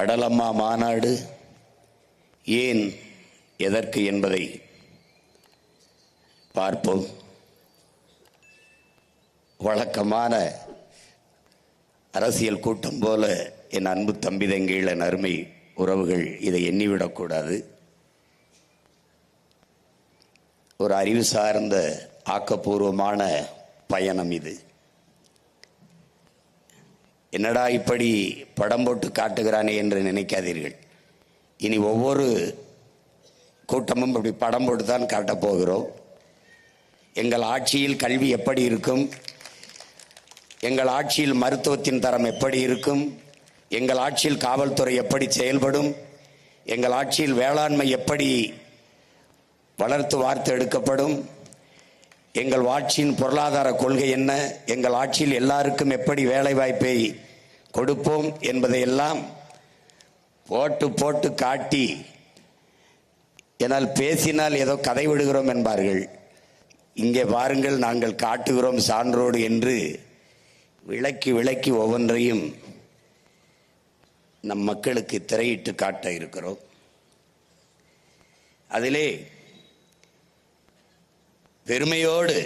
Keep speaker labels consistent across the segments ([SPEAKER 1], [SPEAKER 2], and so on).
[SPEAKER 1] கடலம்மா மாநாடு ஏன் எதற்கு என்பதை பார்ப்போம். வழக்கமான அரசியல் கூட்டம் போல என் அன்பு தம்பி தங்கைகள் அருமை உறவுகள் இதை எண்ணிவிடக்கூடாது ஒரு அறிவு சார்ந்த ஆக்கப்பூர்வமான பயணம் இது. என்னடா இப்படி படம் போட்டு காட்டுகிறானே என்று நினைக்காதீர்கள். இனி ஒவ்வொரு கூட்டமும் இப்படி படம் போட்டு தான் காட்டப் போகிறோம். எங்கள் ஆட்சியில் கல்வி எப்படி இருக்கும்? எங்கள் ஆட்சியில் மருத்துவத்தின் தரம் எப்படி இருக்கும்? எங்கள் ஆட்சியில் காவல்துறை எப்படி செயல்படும்? எங்கள் ஆட்சியில் வேளாண்மை எப்படி வளர்த்து வார்த்து எடுக்கப்படும்? எங்கள் ஆட்சியின் பொருளாதார கொள்கை என்ன? எங்கள் ஆட்சியில் எல்லாருக்கும் எப்படி வேலை வாய்ப்பை கொடுப்போம் என்பதையெல்லாம் போட்டு போட்டு காட்டி என்னால் பேசினால் ஏதோ கதை விடுகிறோம் என்பார்கள். இங்கே பாருங்கள் நாங்கள் காட்டுகிறோம் சான்றோடு என்று விளக்கி விளக்கி ஒவ்வொன்றையும் நம் மக்களுக்கு திரையிட்டு காட்ட இருக்கிறோம். அதிலே பெருமையோடு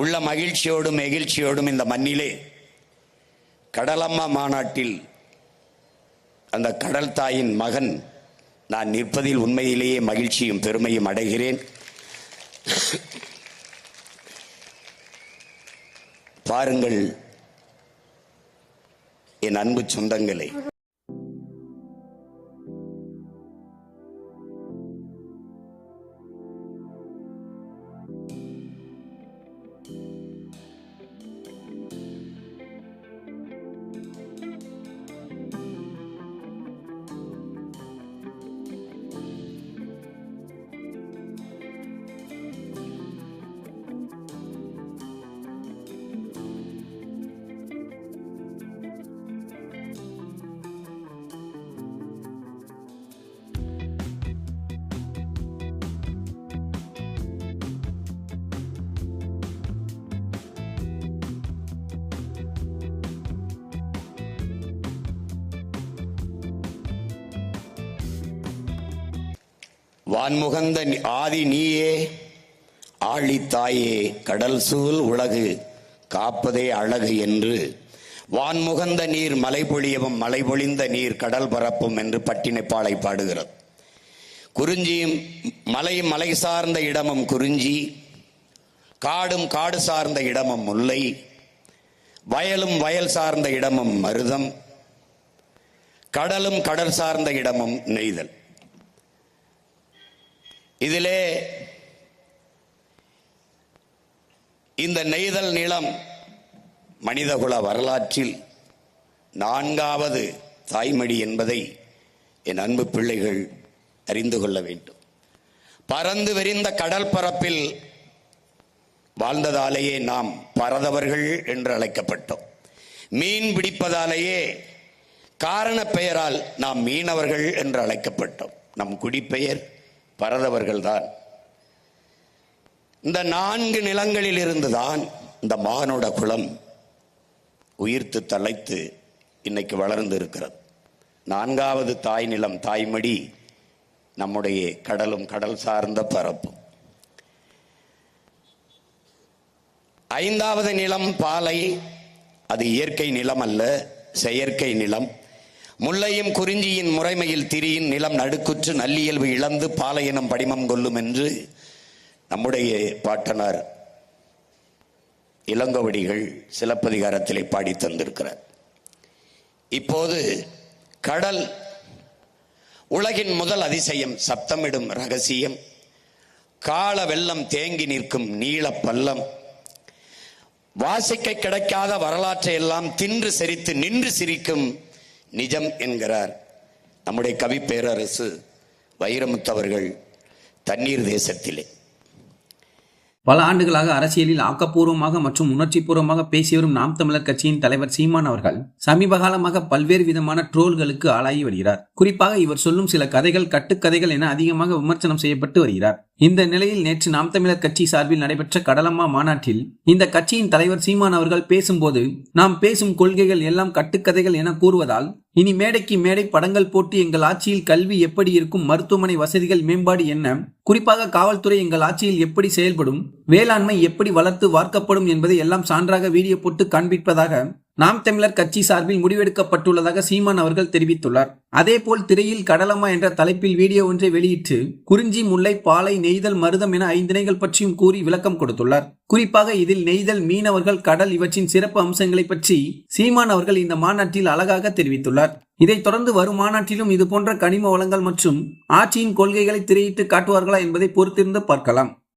[SPEAKER 1] உள்ள மகிழ்ச்சியோடும் நெகிழ்ச்சியோடும் இந்த மண்ணிலே கடலம்மா மாநாட்டில் அந்த கடல் தாயின் மகன் நான் நிற்பதில் உண்மையிலேயே மகிழ்ச்சியும் பெருமையும் அடைகிறேன். பாருங்கள் என் அன்பு சொந்தங்களை வான்முகந்த ஆதி நீயே ஆழித்தாயே கடல் சூழ் உலகு காப்பதே அழகு என்று. வான்முகந்த நீர் மலை பொழியவும் மலை பொழிந்த நீர் கடல் பரப்பும் என்று பட்டினைப்பாலை பாடுகிறது. குறிஞ்சியும் மலை மலை சார்ந்த இடமும் குறிஞ்சி காடும் காடு சார்ந்த இடமும் முல்லை வயலும் வயல் சார்ந்த இடமும் மருதம் கடலும் கடல் சார்ந்த இடமும் நெய்தல். இதிலே இந்த நெய்தல் நிலம் மனிதகுல வரலாற்றில் நான்காவது தாய்மடி என்பதை என் அன்பு பிள்ளைகள் அறிந்து கொள்ள வேண்டும். பறந்து விரிந்த கடல் பரப்பில் வாழ்ந்ததாலேயே நாம் பரதவர்கள் என்று அழைக்கப்பட்டோம். மீன் பிடிப்பதாலேயே காரண பெயரால் நாம் மீனவர்கள் என்று அழைக்கப்பட்டோம். நம் குடிப்பெயர் பரதவர்கள்தான். இந்த நான்கு நிலங்களில் இருந்துதான் இந்த மானுட குலம் உயிர்த்து தலைத்து இன்னைக்கு வளர்ந்து இருக்கிறது நான்காவது தாய் நிலம் தாய்மடி நம்முடைய கடலும் கடல் சார்ந்த பரப்பும் ஐந்தாவது நிலம் பாலை அது இயற்கை நிலம் அல்ல செயற்கை நிலம். முல்லையும் குறிஞ்சியின் முறைமையில் திரியின் நிலம் நடுக்குற்று நல்லியல்பு இழந்து பாலையினம் படிமம் கொள்ளும் என்று நம்முடைய பாட்டனார் இளங்கோவடிகள் சிலப்பதிகாரத்திலே பாடி தந்திருக்கிறார். இப்போது கடல் உலகின் முதல் அதிசயம் சப்தமிடும் ரகசியம். கால வெள்ளம் தேங்கி நிற்கும் நீள பள்ளம். வாசிக்க கிடைக்காத வரலாற்றை எல்லாம் தின்று செரித்து நின்று சிரிக்கும் நிஜம் என்கிறார். நம்முடைய கவி பேரரசு வைரமுத்தவர்கள் தண்ணீர் தேசத்திலே.
[SPEAKER 2] பல ஆண்டுகளாக அரசியலில் ஆக்கப்பூர்வமாக மற்றும் உணர்ச்சிபூர்வமாக பேசி வரும் நாம் தமிழர் கட்சியின் தலைவர் சீமான் அவர்கள் சமீப காலமாக பல்வேறு விதமான ட்ரோல்களுக்கு ஆளாகி வருகிறார். குறிப்பாக இவர் சொல்லும் சில கதைகள் கட்டுக்கதைகள் என அதிகமாக விமர்சனம் செய்யப்பட்டு வருகிறார். இந்த நிலையில் நேற்று நாம் தமிழர் கட்சி சார்பில் நடைபெற்ற கடலம்மா மாநாட்டில் இந்த கட்சியின் தலைவர் சீமான் அவர்கள் பேசும்போது நாம் பேசும் கொள்கைகள் எல்லாம் கட்டுக்கதைகள் என கூறுவதால் இனி மேடைக்கு மேடை படங்கள் போட்டு எங்கள் ஆட்சியில் கல்வி எப்படி இருக்கும் மருத்துவமனை வசதிகள் மேம்பாடு என்ன குறிப்பாக காவல்துறை எங்கள் ஆட்சியில் எப்படி செயல்படும் வேளாண்மை எப்படி வளர்த்து வார்க்கப்படும் என்பதை எல்லாம் சான்றாக வீடியோ போட்டு காண்பிப்பதாக நாம் தமிழர் கட்சி சார்பில் முடிவெடுக்கப்பட்டுள்ளதாக சீமான் அவர்கள் தெரிவித்துள்ளார். அதேபோல் திரையில் கடலம்மா என்ற தலைப்பில் வீடியோ ஒன்றை வெளியிட்டு குறிஞ்சி முல்லை பாலை நெய்தல் மருதம் என ஐந்திணைகள் பற்றியும் கூறி விளக்கம் கொடுத்துள்ளார். குறிப்பாக இதில் நெய்தல் மீனவர்கள் கடல் இவற்றின் சிறப்பு அம்சங்களை பற்றி சீமான் அவர்கள் இந்த மாநாட்டில் அழகாக தெரிவித்துள்ளார். இதைத் தொடர்ந்து வரும் மாநாட்டிலும் இதுபோன்ற கனிம வளங்கள் மற்றும் ஆட்சியின் கொள்கைகளை திரையிட்டு காட்டுவார்களா என்பதை பொறுத்திருந்து பார்க்கலாம்.